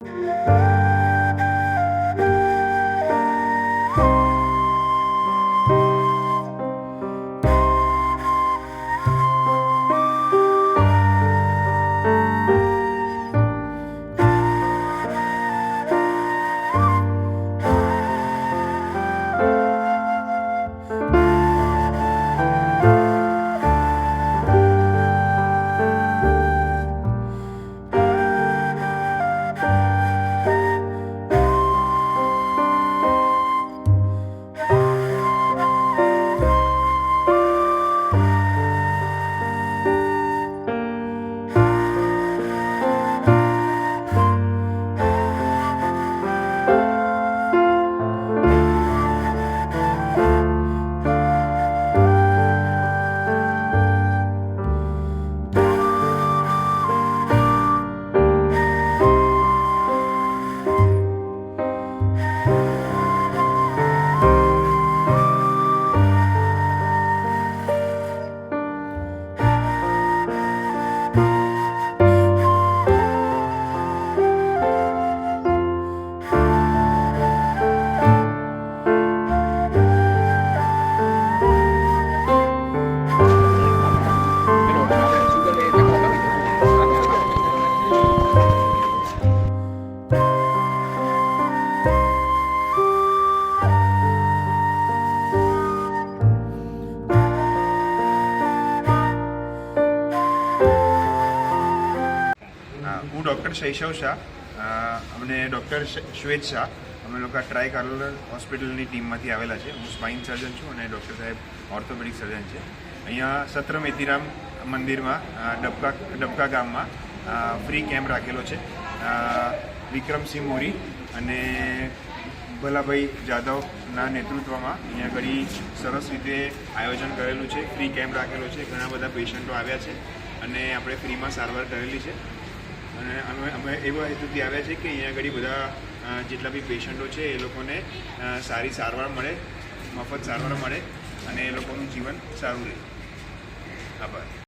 હા, ડૉક્ટર શૈશવ શાહ અમને ડૉક્ટર શ્વેત શાહ અમે લોકો ટ્રાય કાર્લર હોસ્પિટલની ટીમમાંથી આવેલા છે. હું સ્પાઇન સર્જન છું અને ડૉક્ટર સાહેબ ઓર્થોપેડિક સર્જન છે. અહીંયા સત્ર મેથીરામ મંદિરમાં ડબકા ડબકા ગામમાં ફ્રી કેમ્પ રાખેલો છે. વિક્રમસિંહ મોરી અને ભલાભાઈ જાદવના નેતૃત્વમાં અહીંયા ઘણી સરસ રીતે આયોજન કરેલું છે. ફ્રી કેમ્પ રાખેલો છે. ઘણા બધા પેશન્ટો આવ્યા છે અને આપણે ફ્રીમાં સારવાર કરેલી છે. અને અમે અમે એવા હેતુથી આવ્યા છે કે અહીંયા આગળ બધા જેટલા બી પેશન્ટો છે, એ લોકોને સારી સારવાર મળે, મફત સારવાર મળે અને એ લોકોનું જીવન સારું રહે. આભાર.